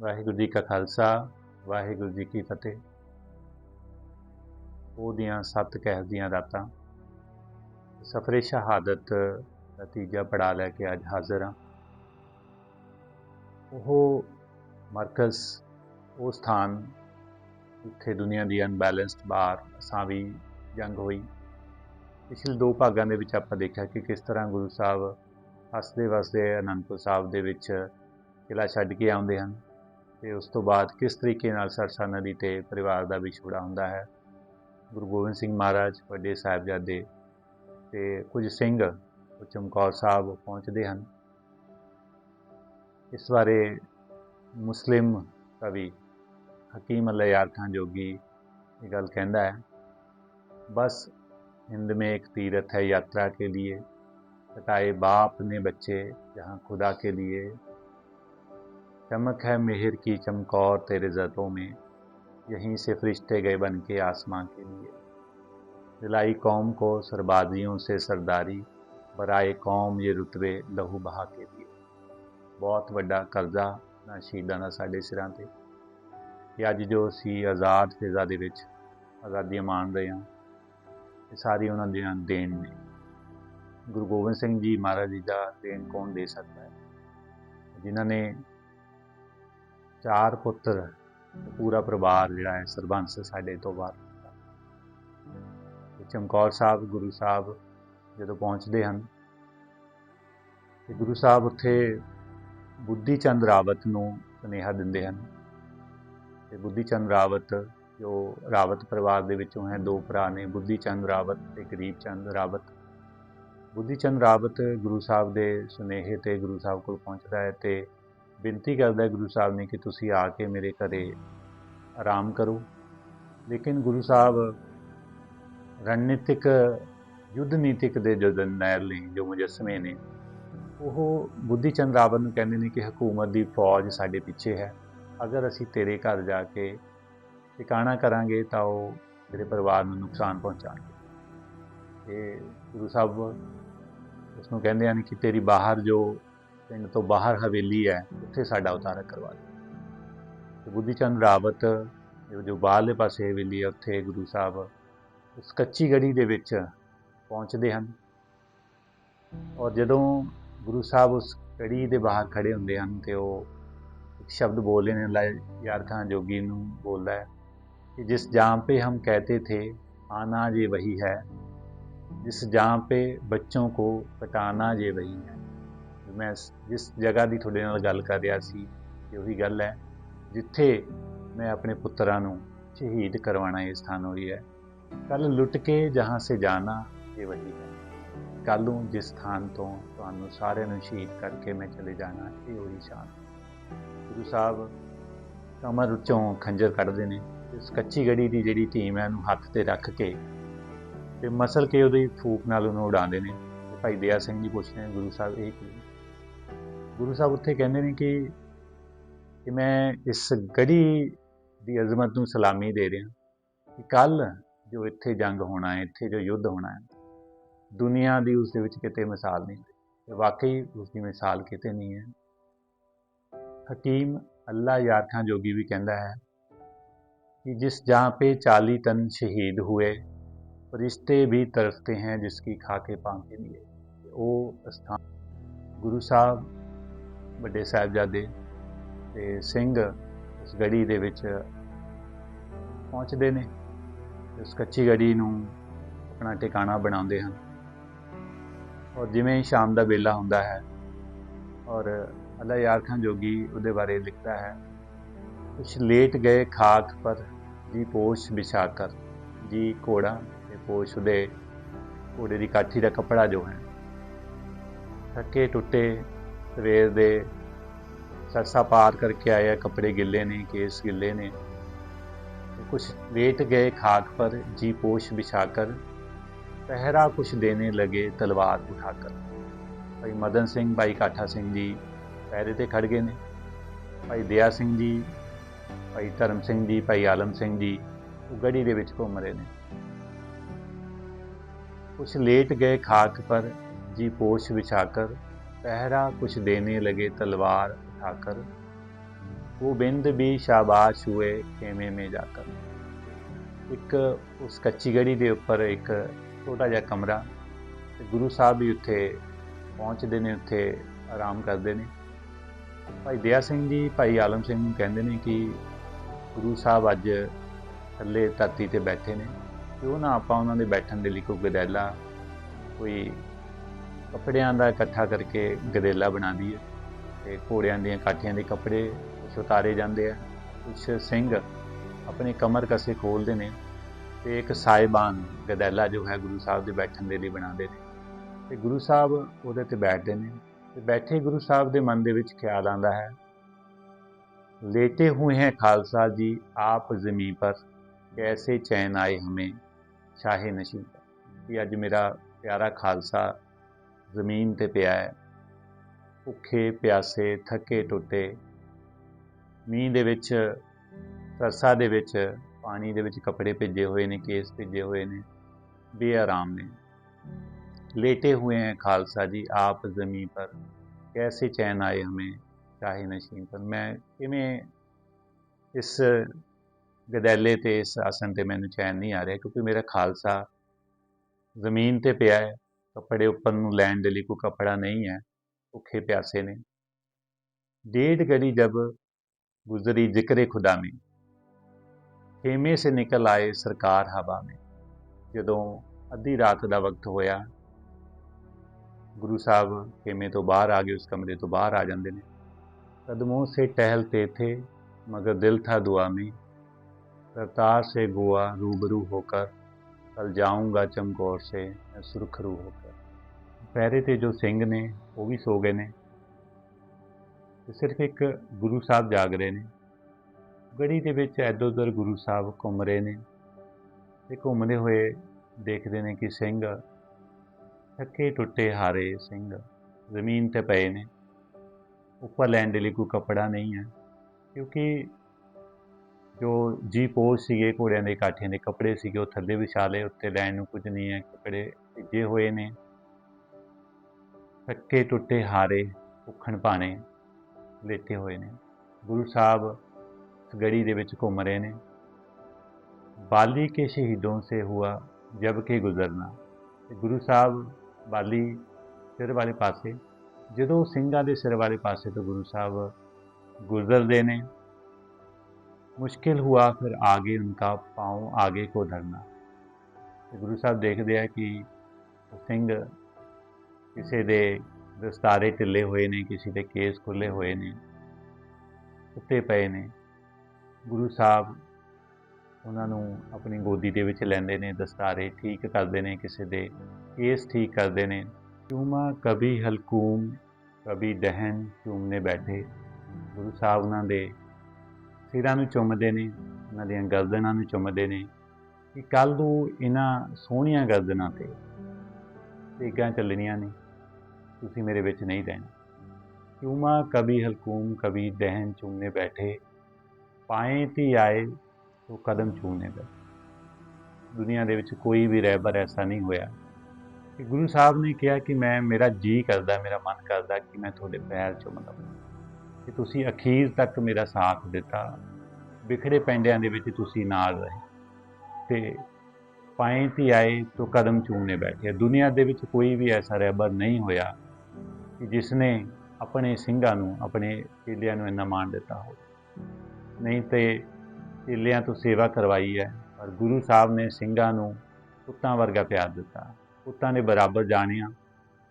ਵਾਹਿਗੁਰੂ ਜੀ ਕਾ ਖਾਲਸਾ, ਵਾਹਿਗੁਰੂ ਜੀ ਕੀ ਫਤਿਹ। ਉਹਦੀਆਂ ਸੱਤ ਕਹਿਰ ਦੀਆਂ ਰਾਤਾਂ। ਸਫਰੇ ਸ਼ਹਾਦਤ ਦਾ ਤੀਜਾ ਪੜਾ ਲੈ ਕੇ ਅੱਜ ਹਾਜ਼ਰ ਹਾਂ। ਉਹ ਮਰਕਜ਼, ਉਹ ਸਥਾਨ ਜਿੱਥੇ ਦੁਨੀਆ ਦੀ ਅਨਬੈਲੈਂਸਡ ਬਾਰ ਅਸਾਂ ਵੀ ਜੰਗ ਹੋਈ। ਪਿਛਲੇ ਦੋ ਭਾਗਾਂ ਦੇ ਵਿੱਚ ਆਪਾਂ ਦੇਖਿਆ ਕਿ ਕਿਸ ਤਰ੍ਹਾਂ ਗੁਰੂ ਸਾਹਿਬ ਹੱਸਦੇ ਵਸਦੇ ਅਨੰਦਪੁਰ ਸਾਹਿਬ ਦੇ ਵਿੱਚ ਕਿਲਾ ਛੱਡ ਕੇ ਆਉਂਦੇ ਹਨ। ਤੇ ਉਸ ਤੋਂ ਬਾਅਦ ਕਿਸ ਤਰੀਕੇ ਨਾਲ ਸਰਸਾ ਨਦੀ ਤੇ ਪਰਿਵਾਰ ਦਾ ਵਿਛੋੜਾ ਹੁੰਦਾ ਹੈ ਗੁਰੂ ਗੋਬਿੰਦ ਸਿੰਘ ਮਹਾਰਾਜ ਵੱਡੇ ਸਾਹਿਬਜ਼ਾਦੇ ਤੇ ਕੁਝ ਸਿੰਘ ਚਮਕੌਰ ਸਾਹਿਬ ਪਹੁੰਚਦੇ ਹਨ ਇਸ ਬਾਰੇ ਮੁਸਲਿਮ ਕਵੀ ਹਕੀਮ ਅੱਲਾ ਯਾਰ ਖਾਨ ਜੋਗੀ ਇਹ ਗੱਲ ਕਹਿੰਦਾ ਹੈ ਬਸ हिंद में एक तीर्थ है यात्रा के लिए कटाए बाप ने बच्चे जहाँ खुदा के लिए चमक है मेहर की चमकौर तेरे जतों में यहीं से फरिश्ते गए बन के आसमां के लिए दिलाई कौम को सरबाजियों से सरदारी बराए कौम ये रुतबे लहू बहा के लिए ਬਹੁਤ ਵੱਡਾ ਕਰਜ਼ਾ ਨਾ ਸ਼ਹੀਦਾਂ ਦਾ ਸਾਡੇ ਸਿਰਾਂ ਤੇ ਕਿ ਅੱਜ ਜੋ ਅਸੀਂ ਆਜ਼ਾਦ ਫਿਜ਼ਾ ਦੇ ਵਿੱਚ ਆਜ਼ਾਦੀਆਂ ਮਾਣ ਰਹੇ ਹਾਂ ਇਹ ਸਾਰੀ ਉਹਨਾਂ ਦੀਆਂ ਦੇਣ ਨੇ ਗੁਰੂ ਗੋਬਿੰਦ ਸਿੰਘ ਜੀ ਮਹਾਰਾਜ ਜੀ ਦਾ ਦੇਣ ਕੌਣ ਦੇ ਸਕਦਾ ਹੈ ਜਿਨ੍ਹਾਂ ਨੇ ਚਾਰ ਪੁੱਤਰ, ਪੂਰਾ ਪਰਿਵਾਰ ਜਿਹੜਾ ਹੈ ਸਰਬੰਸ ਸਾਡੇ ਤੋਂ ਬਾਹਰ ਚਮਕੌਰ ਸਾਹਿਬ, ਗੁਰੂ ਸਾਹਿਬ ਜਦੋਂ ਪਹੁੰਚਦੇ ਹਨ, ਤੇ ਗੁਰੂ ਸਾਹਿਬ ਉੱਥੇ ਬੁੱਧੀ ਚੰਦ ਰਾਵਤ ਨੂੰ ਸੁਨੇਹਾ ਦਿੰਦੇ ਹਨ। ਤੇ ਬੁੱਧੀ ਚੰਦ ਰਾਵਤ, ਜੋ ਰਾਵਤ ਪਰਿਵਾਰ ਦੇ ਵਿੱਚੋਂ ਹੈ, ਦੋ ਭਰਾ ਨੇ ਬੁੱਧੀ ਚੰਦ ਰਾਵਤ ਤੇ ਗਰੀਬ ਚੰਦ ਰਾਵਤ। ਬੁੱਧੀ ਚੰਦ ਰਾਵਤ ਗੁਰੂ ਸਾਹਿਬ ਦੇ ਸੁਨੇਹੇ ਤੇ ਗੁਰੂ ਸਾਹਿਬ ਕੋਲ ਪਹੁੰਚਦਾ ਹੈ ਤੇ ਬੇਨਤੀ ਕਰਦਾ ਗੁਰੂ ਸਾਹਿਬ ਨੇ ਕਿ ਤੁਸੀਂ ਆ ਕੇ ਮੇਰੇ ਘਰੇ ਆਰਾਮ ਕਰੋ। ਲੇਕਿਨ ਗੁਰੂ ਸਾਹਿਬ ਰਣਨੀਤਿਕ, ਯੁੱਧ ਨੀਤਿਕ ਦੇ ਜੋ ਜਰਨੈਲ ਨੇ ਜੋ ਮੁਜਸਮੇ ਨੇ, ਉਹ ਬੁੱਧੀ ਚੰਦ ਰਾਵਤ ਨੂੰ ਕਹਿੰਦੇ ਨੇ ਕਿ ਹਕੂਮਤ ਦੀ ਫੌਜ ਸਾਡੇ ਪਿੱਛੇ ਹੈ। ਅਗਰ ਅਸੀਂ ਤੇਰੇ ਘਰ ਜਾ ਕੇ ਟਿਕਾਣਾ ਕਰਾਂਗੇ ਤਾਂ ਉਹ ਤੇਰੇ ਪਰਿਵਾਰ ਨੂੰ ਨੁਕਸਾਨ ਪਹੁੰਚਾਣਗੇ। ਇਹ ਗੁਰੂ ਸਾਹਿਬ ਉਸ ਨੂੰ ਕਹਿੰਦੇ ਹਨ ਕਿ ਤੇਰੀ ਬਾਹਰ ਜੋ ਪਿੰਡ ਤੋਂ ਬਾਹਰ ਹਵੇਲੀ ਹੈ ਉੱਥੇ ਸਾਡਾ ਉਤਾਰਾ ਕਰਵਾ ਦੇ ਤੇ ਬੁੱਧੀ ਚੰਦ ਰਾਵਤ ਜੋ ਬਾਹਰਲੇ ਪਾਸੇ ਹਵੇਲੀ ਹੈ ਉੱਥੇ ਗੁਰੂ ਸਾਹਿਬ ਉਸ ਕੱਚੀ ਗੜੀ ਦੇ ਵਿੱਚ ਪਹੁੰਚਦੇ ਹਨ ਔਰ ਜਦੋਂ ਗੁਰੂ ਸਾਹਿਬ ਉਸ ਗੜੀ ਦੇ ਬਾਹਰ ਖੜੇ ਹੁੰਦੇ ਹਨ ਤੇ ਉਹ ਇੱਕ ਸ਼ਬਦ ਬੋਲਦੇ ਨੇ ਅੱਲਾ ਯਾਰ ਖਾਨ ਜੋਗੀ ਨੂੰ ਬੋਲਦਾ ਹੈ कि जिस जहाँ पे हम कहते थे आना ये वही है जिस जहाँ पे ਬੱਚੋਂ को ਕਟਾਣਾ ये वही है ਮੈਂ ਜਿਸ ਜਗ੍ਹਾ ਦੀ ਤੁਹਾਡੇ ਨਾਲ ਗੱਲ ਕਰ ਰਿਹਾ ਸੀ, ਇਹ ਉਹੀ ਗੱਲ ਹੈ, ਜਿੱਥੇ ਮੈਂ ਆਪਣੇ ਪੁੱਤਰਾਂ ਨੂੰ ਸ਼ਹੀਦ ਕਰਵਾਉਣਾ ਇਹ ਸਥਾਨ ਹੋਈ ਹੈ। ਕੱਲ ਲੁੱਟ ਕੇ ਜਹਾਂ ਸੇ ਜਾਣਾ ਇਹ ਵਹੀ ਹੈ। ਕੱਲ ਨੂੰ ਜਿਸ ਸਥਾਨ ਤੋਂ ਤੁਹਾਨੂੰ ਸਾਰਿਆਂ ਨੂੰ ਸ਼ਹੀਦ ਕਰਕੇ ਮੈਂ ਚਲੇ ਜਾਣਾ, ਇਹ ਉਹੀ ਸ਼ਾਨ ਗੁਰੂ ਸਾਹਿਬ ਕਮਰ ਉੱਚੋਂ ਖੰਜਰ ਕੱਢਦੇ ਨੇ, ਇਸ ਕੱਚੀ ਗੜੀ ਦੀ ਜਿਹੜੀ ਧੀਮ ਹੈ ਉਹਨੂੰ ਹੱਥ ਤੇ ਰੱਖ ਕੇ ਤੇ ਮਸਲ ਕੇ ਉਹਦੀ ਫੂਕ ਨਾਲ ਉਹਨੂੰ ਉਡਾਉਂਦੇ ਨੇ। ਭਾਈ ਦਇਆ ਸਿੰਘ ਜੀ ਪੁੱਛਦੇ ਨੇ, ਗੁਰੂ ਸਾਹਿਬ ਇਹ ਕੀ ਗੁਰੂ ਸਾਹਿਬ ਉੱਥੇ ਕਹਿੰਦੇ ਨੇ ਕਿ ਕਿ ਮੈਂ ਇਸ ਗੜੀ ਦੀ ਅਜ਼ਮਤ ਨੂੰ ਸਲਾਮੀ ਦੇ ਰਿਹਾ ਕਿ ਕੱਲ ਜੋ ਇੱਥੇ ਜੰਗ ਹੋਣਾ ਹੈ ਇੱਥੇ ਜੋ ਯੁੱਧ ਹੋਣਾ ਹੈ ਦੁਨੀਆ ਦੀ ਉਸ ਦੇ ਵਿੱਚ ਕਿਤੇ ਮਿਸਾਲ ਨਹੀਂ ਤੇ ਵਾਕਈ ਉਸ ਦੀ ਮਿਸਾਲ ਕਿਤੇ ਨਹੀਂ ਹੈ ਹਕੀਮ ਅੱਲਾ ਯਾਰ ਖਾਨ ਜੋਗੀ ਵੀ ਕਹਿੰਦਾ ਹੈ कि जिस जहाँ पे चाली तन शहीद हुए फरिश्ते भी तरसते हैं जिसकी खाके पां के लिए ਉਹ ਸਥਾਨ ਗੁਰੂ ਸਾਹਿਬ ਵੱਡੇ ਸਾਹਿਬਜ਼ਾਦੇ ਤੇ ਸਿੰਘ ਉਸ ਗੜੀ ਦੇ ਵਿੱਚ ਪਹੁੰਚਦੇ ਨੇ। ਉਸ ਕੱਚੀ ਗੜੀ ਨੂੰ ਆਪਣਾ ਟਿਕਾਣਾ ਬਣਾਉਂਦੇ ਹਨ। ਔਰ ਜਿਵੇਂ ਹੀ ਸ਼ਾਮ ਦਾ ਵੇਲਾ ਹੁੰਦਾ ਹੈ ਔਰ ਅੱਲਾ ਯਾਰ ਖਾਨ ਜੋਗੀ ਉਹਦੇ ਬਾਰੇ ਲਿਖਦਾ ਹੈ, ਕੁਛ ਲੇਟ ਗਏ ਖਾਕ ਪਰ ਜੀ ਪੋਸ਼ ਵਿਛਾ ਕਰ ਜੀ ਘੋੜਾ ਤੇ ਪੋਸ਼ ਉਹਦੇ ਘੋੜੇ ਦੀ ਕਾਠੀ ਦਾ ਕੱਪੜਾ ਜੋ ਹੈ। ਥੱਕੇ ਟੁੱਟੇ ਸਵੇਰ ਦੇ ਸਰਸਾ ਪਾਰ ਕਰਕੇ ਆਏ ਆ, ਕੱਪੜੇ ਗਿੱਲੇ ਨੇ, ਕੇਸ ਗਿੱਲੇ ਨੇ। ਕੁਛ कुछ लेट गए खाक पर जी पोश ਪਹਿਰਾ ਕੁਛ ਦੇਣੇ देने ਤਲਵਾਰ ਉਠਾ ਕਰ ਭਾਈ ਮਦਨ ਸਿੰਘ, ਭਾਈ ਕਾਠਾ ਸਿੰਘ ਜੀ ਪਹਿਰੇ ਤੇ ਖੜ ਗਏ ਨੇ। ਭਾਈ ਦਿਆ ਸਿੰਘ ਜੀ, ਭਾਈ ਧਰਮ ਸਿੰਘ ਜੀ, ਭਾਈ ਆਲਮ ਸਿੰਘ ਜੀ ਉਹ ਗੜੀ ਦੇ ਵਿੱਚ ਘੁੰਮ ਰਹੇ ਨੇ। ਕੁਛ ਲੇਟ ਗਏ ਖਾਕ ਪਰ, ਜੀ ਪੋਸ਼ ਵਿਛਾਕਰ पहरा कुछ देने लगे तलवार उठाकर गोविंद भी शाबाश हुए खेमे में जाकर ਇੱਕ ਉਸ ਕੱਚੀ ਗੜੀ ਦੇ ਉੱਪਰ ਇੱਕ ਛੋਟਾ ਜਿਹਾ ਕਮਰਾ ਤੇ ਗੁਰੂ ਸਾਹਿਬ ਵੀ ਉੱਥੇ ਪਹੁੰਚਦੇ ਨੇ ਉੱਥੇ ਆਰਾਮ ਕਰਦੇ ਨੇ ਭਾਈ ਦਇਆ ਸਿੰਘ ਜੀ ਭਾਈ ਆਲਮ ਸਿੰਘ ਨੂੰ ਕਹਿੰਦੇ ਨੇ ਕਿ ਗੁਰੂ ਸਾਹਿਬ ਅੱਜ ਥੱਲੇ ਧਰਤੀ ਤੇ ਬੈਠੇ ਨੇ ਕਿਉਂ ਨਾ ਆਪਾਂ ਉਹਨਾਂ ਦੇ ਬੈਠਣ ਦੇ ਲਈ ਕੋਈ ਗਦੈਲਾ ਕੋਈ ਕੱਪੜਿਆਂ ਦਾ ਇਕੱਠਾ ਕਰਕੇ ਗਦੇਲਾ ਬਣਾਉਂਦੀ ਹੈ ਤੇ ਘੋੜਿਆਂ ਦੀਆਂ ਕਾਠੀਆਂ ਦੇ ਕੱਪੜੇ ਉਤਾਰੇ ਜਾਂਦੇ ਆ। ਕੁਝ ਸਿੰਘ ਆਪਣੀ ਕਮਰ ਕਸੇ ਖੋਲਦੇ ਨੇ ਤੇ ਇੱਕ ਸਾਇਬਾਨ ਗਦੈਲਾ ਜੋ ਹੈ ਗੁਰੂ ਸਾਹਿਬ ਦੇ ਬੈਠਣ ਦੇ ਲਈ ਬਣਾਉਂਦੇ ਨੇ। ਤੇ ਗੁਰੂ ਸਾਹਿਬ ਉਹਦੇ ਤੇ ਬੈਠਦੇ ਨੇ ਤੇ ਬੈਠੇ ਗੁਰੂ ਸਾਹਿਬ ਦੇ ਮਨ ਦੇ ਵਿੱਚ ਖਿਆਲ ਆਉਂਦਾ ਹੈ, ਲੇਟੇ ਹੋਏ ਹੈ ਖਾਲਸਾ ਜੀ, ਆਪ ਜ਼ਮੀਨ ਪਰ ਕੈਸੇ ਚੈਨ ਆਏ ਹਮੇ, ਸ਼ਾਹੇ ਨਸ਼ੀਬ ਇਹ ਅੱਜ ਮੇਰਾ ਪਿਆਰਾ ਖਾਲਸਾ ਜ਼ਮੀਨ ਤੇ ਪਿਆ ਹੈ ਭੁੱਖੇ ਪਿਆਸੇ ਥੱਕੇ ਟੁੱਟੇ ਮੀਂਹ ਦੇ ਵਿੱਚ ਸਰਸਾ ਦੇ ਵਿੱਚ ਪਾਣੀ ਦੇ ਵਿੱਚ ਕੱਪੜੇ ਭਿੱਜੇ ਹੋਏ ਨੇ ਕੇਸ ਭਿੱਜੇ ਹੋਏ ਨੇ ਬੇਆਰਾਮ ਨੇ लेटे हुए हैं खालसा जी आप ज़मीं पर कैसे चैन आए हमें ਚਾਹੇ ਨਸ਼ੀਨ ਪਰ ਮੈਂ ਕਿਵੇਂ ਇਸ ਗਦੈਲੇ ਤੇ ਇਸ ਆਸਨ ਤੇ ਮੈਨੂੰ ਚੈਨ ਨਹੀਂ ਆ ਰਿਹਾ ਕਿਉਂਕਿ ਮੇਰਾ ਖਾਲਸਾ ਜ਼ਮੀਨ ਤੇ ਪਿਆ ਹੈ ਕੱਪੜੇ ਉੱਪਰ ਨੂੰ ਲੈਣ ਦੇ ਲਈ ਕੋਈ ਕੱਪੜਾ ਨਹੀਂ ਹੈ ਭੁੱਖੇ ਪਿਆਸੇ ਨੇ ਡੇਢ घड़ी जब गुजरी जिक्र खुदा में खेमे से निकल आए सरकार हवा में ਜਦੋਂ ਅੱਧੀ ਰਾਤ ਦਾ ਵਕਤ ਹੋਇਆ ਗੁਰੂ ਸਾਹਿਬ ਖੇਮੇ ਤੋਂ ਬਾਹਰ ਆ ਗਏ ਉਸ ਕਮਰੇ ਤੋਂ ਬਾਹਰ ਆ ਜਾਂਦੇ ਨੇ कदमों से टहलते थे मगर दिल था दुआ में करतार से गोआ रूबरू होकर कल जाऊंगा चमकौर से मैं सुरखरू होकर ਪਹਿਰੇ ਤੇ ਜੋ ਸਿੰਘ ਨੇ, ਉਹ ਵੀ ਸੋ ਗਏ ਨੇ। ਤੇ ਸਿਰਫ ਇੱਕ ਗੁਰੂ ਸਾਹਿਬ ਜਾਗ ਰਹੇ ਨੇ। ਗੜੀ ਦੇ ਵਿੱਚ ਇੱਧਰ ਉੱਧਰ ਗੁਰੂ ਸਾਹਿਬ ਘੁੰਮ ਰਹੇ ਨੇ ਤੇ ਘੁੰਮਦੇ ਹੋਏ ਦੇਖਦੇ ਨੇ ਕਿ ਸਿੰਘ ਥੱਕੇ ਟੁੱਟੇ ਹਾਰੇ ਸਿੰਘ ਜ਼ਮੀਨ ਤੇ ਪਏ ਨੇ। ਉੱਪਰ ਲੈਣ ਦੇ ਲਈ ਕੋਈ ਕੱਪੜਾ ਨਹੀਂ ਹੈ, ਕਿਉਂਕਿ ਜੋ ਜੀ ਪੋਸ ਸੀਗੇ, ਘੋੜਿਆਂ ਦੇ ਕਾਠੀਆਂ ਦੇ ਕੱਪੜੇ ਸੀਗੇ, ਉਹ ਥੱਲੇ ਵਿਛਾ ਲਏ, ਉੱਤੇ ਲੈਣ ਨੂੰ ਕੁਝ ਨਹੀਂ ਹੈ, ਕੱਪੜੇ ਭਿੱਜੇ ਹੋਏ ਨੇ। ਥੱਕੇ ਟੁੱਟੇ ਹਾਰੇ ਭੁੱਖਣ ਭਾਣੇ ਲੇਟੇ ਹੋਏ ਨੇ। ਗੁਰੂ ਸਾਹਿਬ ਗੜੀ ਦੇ ਵਿੱਚ ਘੁੰਮ ਰਹੇ ਨੇ। ਬਾਲੀ ਕੇ ਸ਼ਹੀਦੋਂ ਸੇ ਹੁਆ ਜਬ ਕੇ ਗੁਜ਼ਰਨਾ। ਗੁਰੂ ਸਾਹਿਬ ਬਾਲੀ ਸਿਰ ਵਾਲੇ ਪਾਸੇ, ਜਦੋਂ ਸਿੰਘਾਂ ਦੇ ਸਿਰ ਵਾਲੇ ਪਾਸੇ ਤੋਂ ਗੁਰੂ ਸਾਹਿਬ ਗੁਜ਼ਰਦੇ ਨੇ, ਮੁਸ਼ਕਿਲ ਹੁਆ ਫਿਰ ਆਗੇ ਉਨਕਾ ਪਾਉ ਆਗੇ ਕੋ ਧਰਨਾ। ਗੁਰੂ ਸਾਹਿਬ ਦੇਖਦੇ ਆ ਕਿ ਸਿੰਘ ਕਿਸੇ ਦੇ ਦਸਤਾਰੇ ਢਿੱਲੇ ਹੋਏ ਨੇ, ਕਿਸੇ ਦੇ ਕੇਸ ਖੁੱਲੇ ਹੋਏ ਨੇ ਉੱਤੇ ਪਏ ਨੇ। ਗੁਰੂ ਸਾਹਿਬ ਉਹਨਾਂ ਨੂੰ ਆਪਣੀ ਗੋਦੀ ਦੇ ਵਿੱਚ ਲੈਂਦੇ ਨੇ, ਦਸਤਾਰੇ ਠੀਕ ਕਰਦੇ ਨੇ, ਕਿਸੇ ਦੇ ਕੇਸ ਠੀਕ ਕਰਦੇ ਨੇ। ਚੂਮਾ ਕभी ਹਲਕੂਮ ਕभी ਦਹਨ ਚੂਮਨੇ ਬੈਠੇ। ਗੁਰੂ ਸਾਹਿਬ ਉਹਨਾਂ ਦੇ ਸਿਰਾਂ ਨੂੰ ਚੁੰਮਦੇ ਨੇ, ਉਹਨਾਂ ਦੀਆਂ ਗਰਦਨਾਂ ਨੂੰ ਚੁੰਮਦੇ ਨੇ। ਕਿ ਕੱਲ ਨੂੰ ਇਹਨਾਂ ਸੋਹਣੀਆਂ ਗਰਦਨਾਂ ਤੇ ਤੇਗਾਂ ਚੱਲਣੀਆਂ ਨੇ। ਤੁਸੀਂ ਮੇਰੇ ਵਿੱਚ ਨਹੀਂ ਰਹਿਣਾ। ਚੂਮਾ ਕभी ਹਲਕੂਮ ਕभी ਦਹਨ ਚੂਮਨੇ ਬੈਠੇ, ਪਾਏ ਤੀ ਆਏ ਤੋ ਕਦਮ ਚੂਮਨੇ ਬੈਠੇ। ਦੁਨੀਆ ਦੇ ਵਿੱਚ ਕੋਈ ਵੀ ਰਹਿਬਰ ਐਸਾ ਨਹੀਂ ਹੋਇਆ ਕਿ ਗੁਰੂ ਸਾਹਿਬ ਨੇ ਕਿਹਾ ਕਿ ਮੈਂ, ਮੇਰਾ ਜੀ ਕਰਦਾ, ਮੇਰਾ ਮਨ ਕਰਦਾ ਕਿ ਮੈਂ ਤੁਹਾਡੇ ਪੈਰ ਚੁੰਮ ਲਵਾਂ ਕਿ ਤੁਸੀਂ ਅਖੀਰ ਤੱਕ ਮੇਰਾ ਸਾਥ ਦਿੱਤਾ, ਵਿਖੜੇ ਪੈਂਡਿਆਂ ਦੇ ਵਿੱਚ ਤੁਸੀਂ ਨਾਲ ਰਹੇ ਤੇ ਪਾਏ ਤੀ ਆਏ ਤੋਂ ਕਦਮ ਚੂਮਨੇ ਬੈਠੇ। ਦੁਨੀਆ ਦੇ ਵਿੱਚ ਕੋਈ ਵੀ ਐਸਾ ਰਹਿਬਰ ਨਹੀਂ ਹੋਇਆ ਜਿਸ ਨੇ ਆਪਣੇ ਸਿੰਘਾਂ ਨੂੰ ਆਪਣੇ ਚੇਲਿਆਂ ਨੂੰ ਇੰਨਾ ਮਾਣ ਦਿੱਤਾ ਹੋ ਨਹੀਂ ਤੇ ਚੇਲਿਆਂ ਤੋਂ ਸੇਵਾ ਕਰਵਾਈ ਹੈ ਪਰ ਗੁਰੂ ਸਾਹਿਬ ਨੇ ਸਿੰਘਾਂ ਨੂੰ ਪੁੱਤਾਂ ਵਰਗਾ ਪਿਆਰ ਦਿੱਤਾ ਪੁੱਤਾਂ ਦੇ ਬਰਾਬਰ ਜਾਣਿਆ